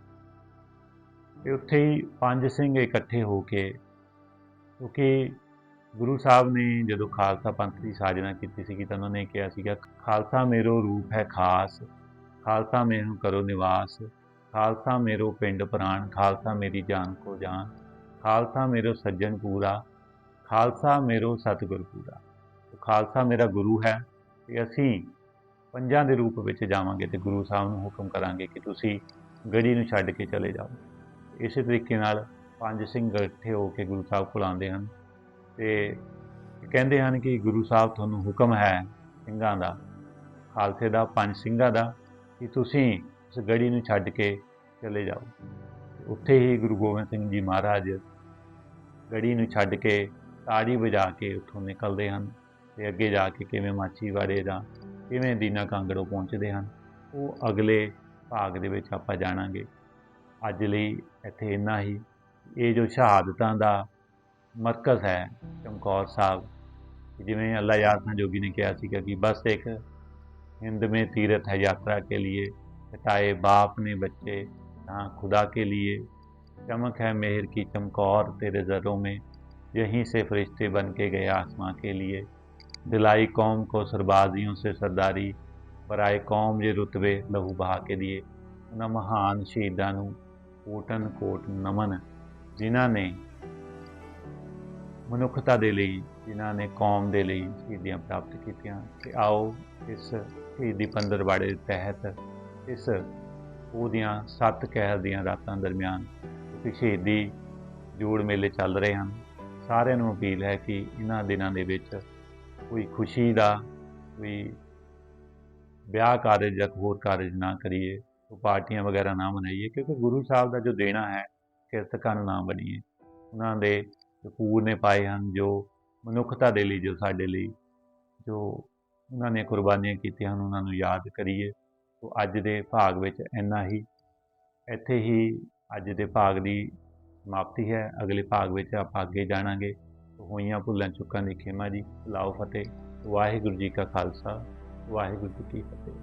ਤੇ ਉੱਥੇ ਹੀ ਪੰਜ ਸਿੰਘ ਇਕੱਠੇ ਹੋ ਕੇ, ਕਿਉਂਕਿ ਗੁਰੂ ਸਾਹਿਬ ਨੇ ਜਦੋਂ ਖਾਲਸਾ ਪੰਥ ਦੀ ਸਾਜਨਾ ਕੀਤੀ ਸੀ ਤਾਂ ਉਹਨਾਂ ਨੇ ਕਿਹਾ ਸੀਗਾ, ਖਾਲਸਾ ਮੇਰੋ ਰੂਪ ਹੈ ਖਾਸ, ਖਾਲਸਾ ਮੈਨੂੰ ਕਰੋ ਨਿਵਾਸ, ਖਾਲਸਾ ਮੇਰੋ ਪਿੰਡ ਪ੍ਰਾਣ, ਖਾਲਸਾ ਮੇਰੀ ਜਾਨ ਕੋ ਜਾਨ, ਖਾਲਸਾ ਮੇਰੋ ਸੱਜਣ ਪੂਰਾ, ਖਾਲਸਾ ਮੇਰੋ ਸਤਿਗੁਰ ਪੂਰਾ। ਖਾਲਸਾ ਮੇਰਾ ਗੁਰੂ ਹੈ ਤੇ ਅਸੀਂ ਪੰਜਾਂ ਦੇ ਰੂਪ ਵਿੱਚ ਜਾਵਾਂਗੇ ਤੇ ਗੁਰੂ ਸਾਹਿਬ ਨੂੰ ਹੁਕਮ ਕਰਾਂਗੇ ਕਿ ਤੁਸੀਂ ਗੜੀ ਨੂੰ ਛੱਡ ਕੇ ਚਲੇ ਜਾਓ। ਇਸੇ ਤਰੀਕੇ ਨਾਲ ਪੰਜ ਸਿੰਘ ਇਕੱਠੇ ਹੋ ਕੇ ਗੁਰੂ ਸਾਹਿਬ ਕੋਲ ਆਉਂਦੇ ਹਨ ਤੇ ਕਹਿੰਦੇ ਹਨ ਕਿ ਗੁਰੂ ਸਾਹਿਬ ਤੁਹਾਨੂੰ ਹੁਕਮ ਹੈ ਸਿੰਘਾਂ ਦਾ, ਖਾਲਸੇ ਦਾ, ਪੰਜ ਸਿੰਘਾਂ ਦਾ, ਕਿ ਤੁਸੀਂ ਉਸ ਗੜੀ ਨੂੰ ਛੱਡ ਕੇ ਚਲੇ ਜਾਓ। ਉੱਥੇ ਹੀ ਗੁਰੂ ਗੋਬਿੰਦ ਸਿੰਘ ਜੀ ਮਹਾਰਾਜ ਗੜੀ ਨੂੰ ਛੱਡ ਕੇ ਤਾੜੀ ਵਜਾ ਕੇ ਉੱਥੋਂ ਨਿਕਲਦੇ ਹਨ ਤੇ ਅੱਗੇ ਜਾ ਕੇ ਕਿਵੇਂ ਮਾਛੀਵਾੜੇ ਦਾ ਕਿਵੇਂ ਦੀਨਾ ਕਾਂਗੜੋਂ ਪਹੁੰਚਦੇ ਹਨ ਉਹ ਅਗਲੇ ਭਾਗ ਦੇ ਵਿੱਚ ਆਪਾਂ ਜਾਣਾਂਗੇ ਅੱਜ ਲਈ ਇੱਥੇ ਇੰਨਾ ਹੀ ਇਹ ਜੋ ਸ਼ਹਾਦਤਾਂ ਦਾ ਮਰਕਜ਼ ਹੈ ਚਮਕੌਰ ਸਾਹਿਬ ਜਿਵੇਂ ਅੱਲਾ ਯਾਰ ਖਾਨ ਜੋਗੀ ਨੇ ਕਿਹਾ ਸੀਗਾ ਕਿ ਬਸ ਇੱਕ हिंद में तीर्थ है यात्रा के लिए हटाए बाप ने बच्चे जहाँ खुदा के लिए चमक है मेहर की चमकौर तेरे ज़रों में यहीं से फरिश्ते बन के गए आसमां के लिए दिलाई कौम को सरबाजियों से सरदारी ਪਰਾਏ ਕੌਮ ਜੇ ਰੁਤਬੇ ਲਹੂ ਬਹਾ ਕੇ ਦੀਏ ਉਹਨਾਂ ਮਹਾਨ ਸ਼ਹੀਦਾਂ ਨੂੰ ਕੋਟਨ ਕੋਟ ਨਮਨ ਜਿਨ੍ਹਾਂ ਨੇ ਮਨੁੱਖਤਾ ਦੇ ਲਈ ਜਿਨ੍ਹਾਂ ਨੇ ਕੌਮ ਦੇ ਲਈ ਸ਼ਹੀਦੀਆਂ ਪ੍ਰਾਪਤ ਕੀਤੀਆਂ ਤੇ ਆਓ ਇਸ ਸ਼ਹੀਦੀ ਪੰਦਰਵਾੜੇ ਦੇ ਤਹਿਤ ਇਸ ਉਹਦੀਆਂ ਸੱਤ ਕਹਿਰ ਦੀਆਂ ਰਾਤਾਂ ਦਰਮਿਆਨ ਕਿਉਂਕਿ ਸ਼ਹੀਦੀ ਜੋੜ ਮੇਲੇ ਚੱਲ ਰਹੇ ਹਨ ਸਾਰਿਆਂ ਨੂੰ ਅਪੀਲ ਹੈ ਕਿ ਇਹਨਾਂ ਦਿਨਾਂ ਦੇ ਵਿੱਚ ਕੋਈ ਖੁਸ਼ੀ ਦਾ, ਕੋਈ ਵਿਆਹ ਕਾਰਜ ਜਾਂ ਹੋਰ ਕਾਰਜ ਨਾ ਕਰੀਏ ਉਹ ਪਾਰਟੀਆਂ ਵਗੈਰਾ ਨਾ ਮਨਾਈਏ, ਕਿਉਂਕਿ ਗੁਰੂ ਸਾਹਿਬ ਦਾ ਜੋ ਦੇਣਾ ਹੈ, ਕਿਰਤਕਾਂ ਨੂੰ ਨਾ ਬਣੀਏ, ਉਹਨਾਂ ਦੇ ਕਪੂਰ ਨੇ ਪਾਏ ਹਨ, ਜੋ ਮਨੁੱਖਤਾ ਦੇ ਲਈ, ਜੋ ਸਾਡੇ ਲਈ, ਜੋ ਉਹਨਾਂ ਨੇ ਕੁਰਬਾਨੀਆਂ ਕੀਤੀਆਂ ਹਨ, ਉਹਨਾਂ ਨੂੰ ਯਾਦ ਕਰੀਏ ਸੋ ਅੱਜ ਦੇ ਭਾਗ ਵਿੱਚ ਇੰਨਾ ਹੀ, ਇੱਥੇ ਹੀ ਅੱਜ ਦੇ ਭਾਗ ਦੀ ਸਮਾਪਤੀ ਹੈ, ਅਗਲੇ ਭਾਗ ਵਿੱਚ ਆਪਾਂ ਅੱਗੇ ਜਾਣਾਂਗੇ। ਹੋਈਆਂ ਭੁੱਲਾਂ ਚੁੱਕਾਂ ਦੀ ਖੇਮਾ ਜੀ। ਲਾਓ ਫਤਿਹ। ਵਾਹਿਗੁਰੂ ਜੀ ਕਾ ਖਾਲਸਾ। ਵਾਹਿਗੁਰੂ ਜੀ ਕੀ ਫਤਿਹ।